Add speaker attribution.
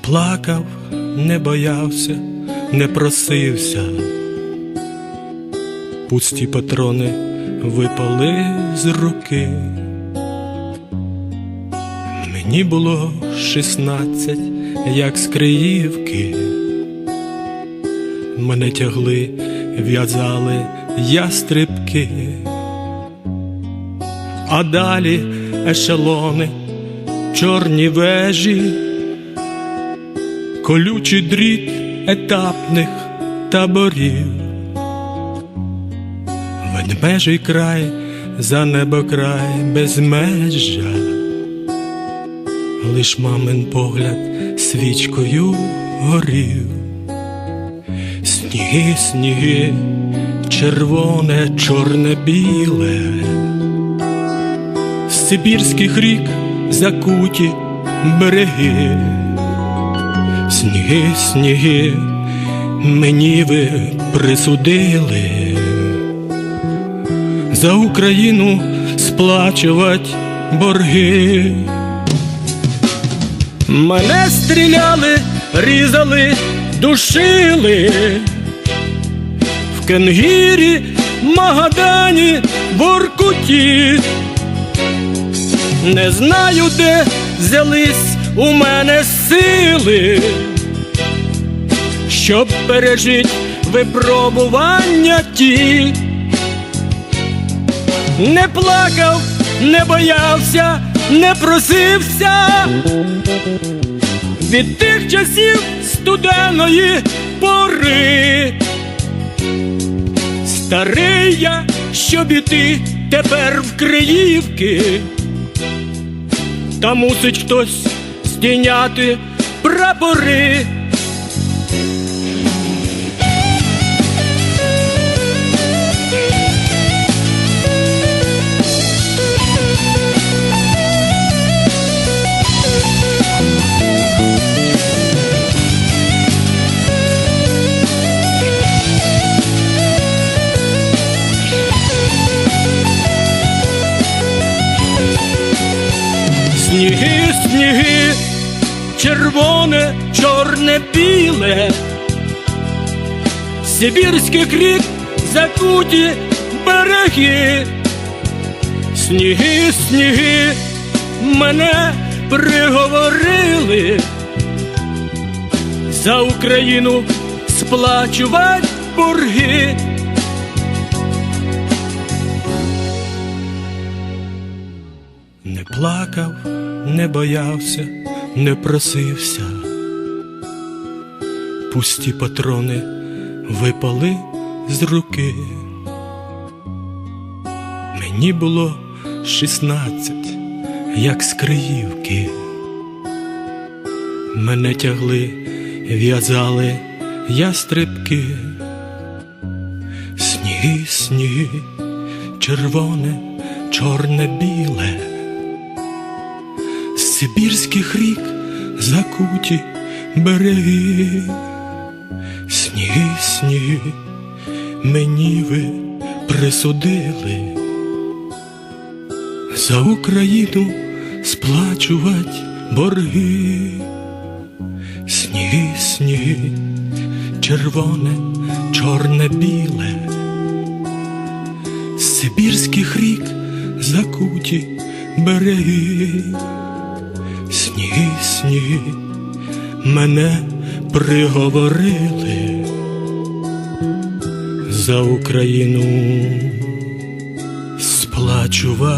Speaker 1: плакав, не боявся, не просився. Пусті патрони випали з руки. Мені було шістнадцять, як з Криївки. Мене тягли, в'язали ястрибки, а далі ешелони, чорні вежі, колючий дріт етапних таборів, ведмежий край, за небокрай безмежжя, лиш мамин погляд свічкою горів. Сніги, сніги, червоне, чорне, біле, Сибірських рік закуті береги, сніги, сніги, мені ви присудили за Україну сплачувати борги. Мене стріляли, різали, душили в Кенгірі, Магадані, Воркуті. Не знаю, де взялись у мене сили, щоб пережить випробування ті. Не плакав, не боявся, не просився від тих часів студеної пори. Старий я, щоб іти тепер в Криївки, та мусить хтось здійняти прапори. Червоне, чорне, біле, Сибірських рік закуті береги, сніги, сніги, мене приговорили. За Україну сплачувати борги. Не плакав, не боявся, не просився. Пусті патрони випали з руки. Мені було шістнадцять, як з Криївки. Мене тягли, в'язали ястрибки. Сніги, сніги, червоне, чорне, біле Сибірських рік закуті береги, сніги, сніги, мені ви присудили. За Україну сплачувати борги, сніги, сніги, червоне, чорне, біле, Сибірських рік закуті береги. Сніги, сні мене приговорили за Україну сплачувати